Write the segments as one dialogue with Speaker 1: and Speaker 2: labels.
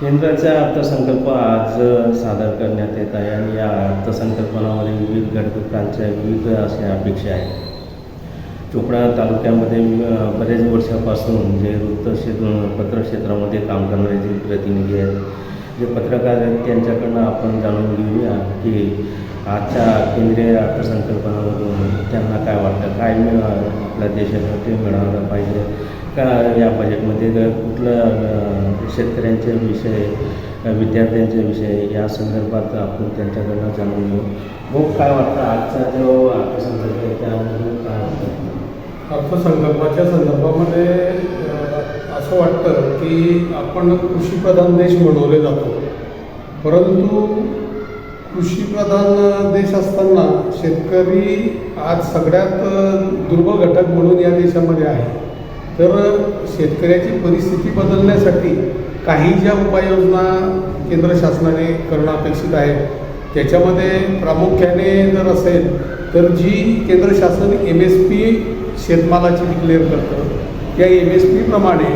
Speaker 1: केंद्राचा अर्थसंकल्प आज सादर करण्यात येत आहे आणि या अर्थसंकल्पनामध्ये विविध घटकांच्या विविध अशा अपेक्षा आहेत. चोपडा तालुक्यामध्ये बरेच वर्षापासून जे वृत्तक्षेत्र पत्रक्षेत्रामध्ये काम करणारे जे प्रतिनिधी आहेत जे पत्रकार आहेत त्यांच्याकडनं आपण जाणून घेऊया की आजच्या केंद्रीय अर्थसंकल्पनामधून त्यांना काय वाटतं? काय मिळणार आपल्या देशासाठी मिळालं पाहिजे. का या बजेटमध्ये जर कुठलं शेतकऱ्यांचे विषय विद्यार्थ्यांचे विषय या संदर्भात आपण त्यांच्याकडनं जाणून घेऊ. मग काय वाटतं आजचा जो अर्थसंकल्प आहे त्यामधून काय वाटतं?
Speaker 2: अर्थसंकल्पाच्या संदर्भामध्ये असं वाटतं की आपण कृषीप्रधान देश बनवले जातो. परंतु कृषीप्रधान देश असताना शेतकरी आज सगळ्यात दुर्बल घटक म्हणून या देशामध्ये आहे. तर शेतकऱ्याची परिस्थिती बदलण्यासाठी काही ज्या उपाययोजना केंद्र शासनाने करणं अपेक्षित आहे त्याच्यामध्ये प्रामुख्याने जर असेल तर जी केंद्र शासन एम एस पी शेतमालाची डिक्लेअर करतं त्या एम एस पीप्रमाणे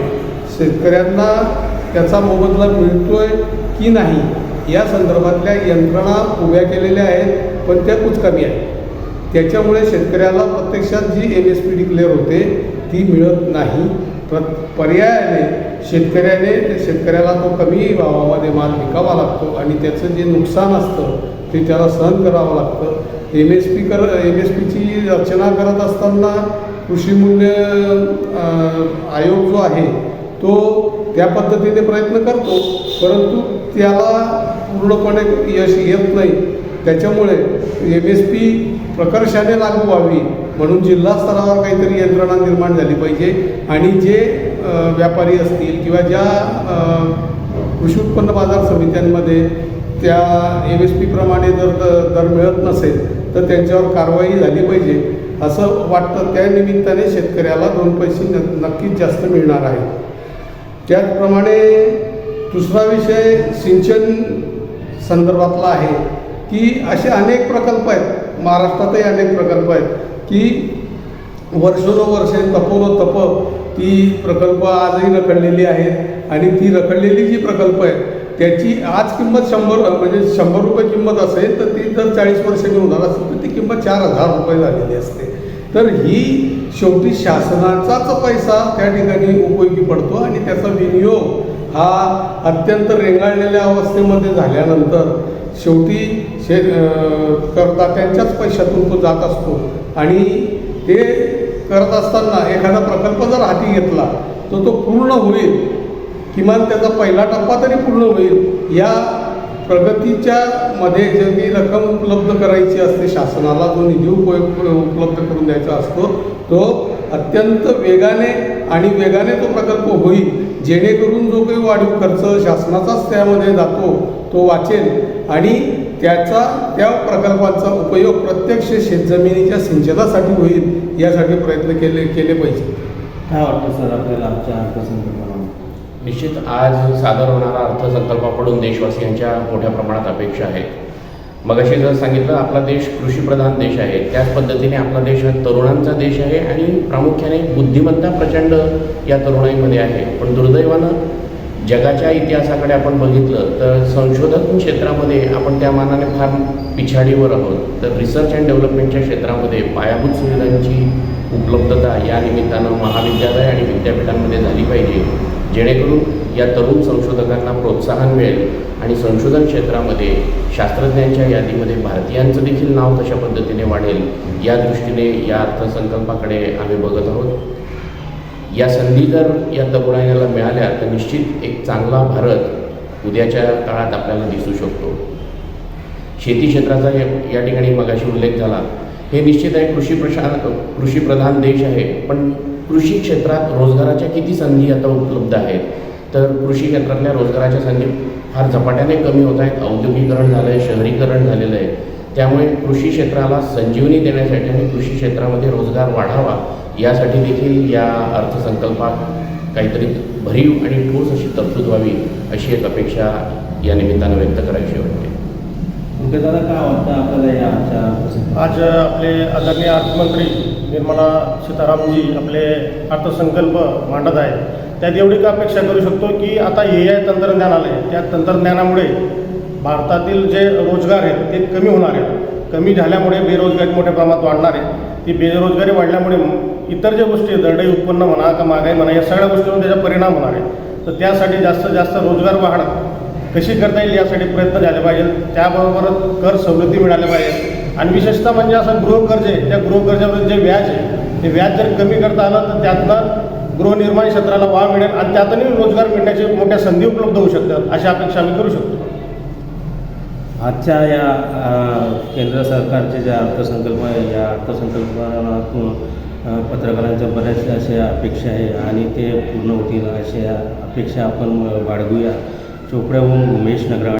Speaker 2: शेतकऱ्यांना त्याचा मोबदला मिळतो आहे की नाही या संदर्भातल्या यंत्रणा उभ्या केलेल्या आहेत पण त्या कुचकामी आहेत. त्याच्यामुळे शेतकऱ्याला प्रत्यक्षात जी एम एस पी डिक्लेअर होते ती मिळत नाही. प्र पर्यायाने शेतकऱ्याने शेतकऱ्याला तो कमी भावामध्ये माल विकावा लागतो आणि त्याचं जे नुकसान असतं ते त्याला सहन करावं लागतं. एम एस पी कर एम एस पीची रचना करत असताना कृषी मूल्य आयोग जो आहे तो त्या पद्धतीने प्रयत्न करतो. परंतु त्याला पूर्णपणे यश येत नाही. त्याच्यामुळे एम एस पी प्रकर्षाने लागू व्हावी. म्हणून जिल्हा स्तरावर काहीतरी यंत्रणा निर्माण झाली पाहिजे. आणि जे व्यापारी असतील किंवा ज्या कृषी उत्पन्न बाजार समित्यांमध्ये त्या एम एस पीप्रमाणे जर दर मिळत नसेल तर त्यांच्यावर कारवाई झाली पाहिजे. असं वाटतं त्या निमित्ताने शेतकऱ्याला दोन पैसे न नक्कीच जास्त मिळणार आहे त्याचप्रमाणे दुसरा विषय सिंचन संदर्भातला आहे की असे अनेक प्रकल्प आहेत. महाराष्ट्रातही अनेक प्रकल्प आहेत की वर्षोनवर्षे तपोनतप ती प्रकल्प आजही रखडलेली आहेत आणि ती रखडलेली जी प्रकल्प आहेत त्याची आज किंमत शंभर म्हणजे शंभर रुपये किंमत असेल तर ती जर चाळीस वर्षांनी होणार असेल तर ती किंमत चार हजार रुपये झालेली असते. तर ही शेवटी शासनाचाच पैसा त्या ठिकाणी उपयोगी पडतो आणि त्याचा विनियोग हा अत्यंत रेंगाळलेल्या अवस्थेमध्ये झाल्यानंतर शेवटी शे करता करदात्यांच्याच पैशातून तो जात असतो. आणि ते करत असताना एखादा प्रकल्प जर हाती घेतला तर तो पूर्ण होईल. किमान त्याचा पहिला टप्पा तरी पूर्ण होईल. या प्रगतीच्या मध्ये जे ती रक्कम उपलब्ध करायची असते शासनाला जो निधी उपयोग उपलब्ध करून द्यायचा असतो तो अत्यंत वेगाने आणि वेगाने तो प्रकल्प होईल. जेणेकरून जो काही वाढीव खर्च शासनाचाच त्यामध्ये जातो तो वाचेल. आणि त्याचा त्या प्रकल्पाचा उपयोग प्रत्यक्ष शेतजमिनीच्या सिंचनासाठी होईल यासाठी प्रयत्न केले केले पाहिजे.
Speaker 1: काय वाटतं सर आपल्याला आजच्या अर्थसंकल्पनामध्ये
Speaker 3: निश्चित आज सादर होणारा अर्थसंकल्पाकडून देशवासियांच्या मोठ्या प्रमाणात अपेक्षा आहेत. मगाशी जर सांगितलं आपला देश कृषीप्रधान देश आहे. त्याच पद्धतीने आपला देश हा तरुणांचा देश आहे आणि प्रामुख्याने बुद्धिमत्ता प्रचंड या तरुणाईमध्ये आहे. पण दुर्दैवानं जगाच्या इतिहासाकडे आपण बघितलं तर संशोधन क्षेत्रामध्ये आपण त्या मानाने फार पिछाडीवर आहोत. तर रिसर्च अँड डेव्हलपमेंटच्या क्षेत्रामध्ये पायाभूत सुविधांची उपलब्धता या निमित्तानं महाविद्यालय आणि विद्यापीठांमध्ये झाली पाहिजे. जेणेकरून या तरुण संशोधकांना प्रोत्साहन मिळेल आणि संशोधन क्षेत्रामध्ये शास्त्रज्ञांच्या यादीमध्ये भारतीयांचं देखील नाव कशा पद्धतीने वाढेल. या दृष्टीने या अर्थसंकल्पाकडे आम्ही बघत आहोत. या संधी जर या तरुणाईला मिळाल्या तर निश्चित एक चांगला भारत उद्याच्या काळात आपल्याला दिसू शकतो. शेती क्षेत्राचा या ठिकाणी मगाशी उल्लेख झाला. हे निश्चित आहे कृषी प्रशा कृषीप्रधान देश आहे पण कृषी क्षेत्रात रोजगाराच्या किती संधी आता उपलब्ध आहेत? तर कृषी क्षेत्रातल्या रोजगाराच्या संधी फार झपाट्याने कमी होत आहेत. औद्योगिकरण झालं आहे शहरीकरण झालेलं आहे. त्यामुळे कृषी क्षेत्राला संजीवनी देण्यासाठी आणि कृषी क्षेत्रामध्ये रोजगार वाढावा यासाठी देखील या अर्थसंकल्पात काहीतरी भरीव आणि ठोस अशी तरतूद व्हावी अशी एक अपेक्षा या निमित्तानं व्यक्त करायची वाटते.
Speaker 1: मुख्य दादा काय वाटतं आपल्याला या आजच्या
Speaker 4: आज आपले आदरणीय अर्थमंत्री निर्मला सीतारामजी आपले अर्थसंकल्प मांडत आहे त्यात एवढी का अपेक्षा करू शकतो की आता ए आय तंत्रज्ञान आलं आहे त्या तंत्रज्ञानामुळे भारतातील जे रोजगार आहेत ते कमी होणार आहेत. कमी झाल्यामुळे बेरोजगारी मोठ्या प्रमाणात वाढणार आहे. ती बेरोजगारी वाढल्यामुळे इतर ज्या गोष्टी आहेत, दरडोई उत्पन्न म्हणा का महागाई म्हणा या सगळ्या गोष्टीवर त्याचा परिणाम होणार आहे. तर त्यासाठी जास्तीत जास्त रोजगार वाढ. कशी करता येईल यासाठी प्रयत्न झाले पाहिजेत. त्याबरोबर कर सवलती मिळाल्या पाहिजे आणि विशेषतः म्हणजे असं गृहकर्ज आहे. त्या गृहकर्जावर जे व्याज आहे ते व्याज जर कमी करता आलं तर त्यातनं गृहनिर्माण क्षेत्राला वाव मिळेल आणि त्यातूनही रोजगार मिळण्याची मोठ्या संधी उपलब्ध होऊ शकतात अशी अपेक्षा आम्ही करू शकतो.
Speaker 1: आजच्या या केंद्र सरकारचे ज्या अर्थसंकल्प आहे या अर्थसंकल्पातून पत्रकारांच्या बऱ्याच अशा अपेक्षा आहे आणि ते पूर्ण होतील अशा अपेक्षा आपण बाळगूया. चोपड्याहून उमेश नगरा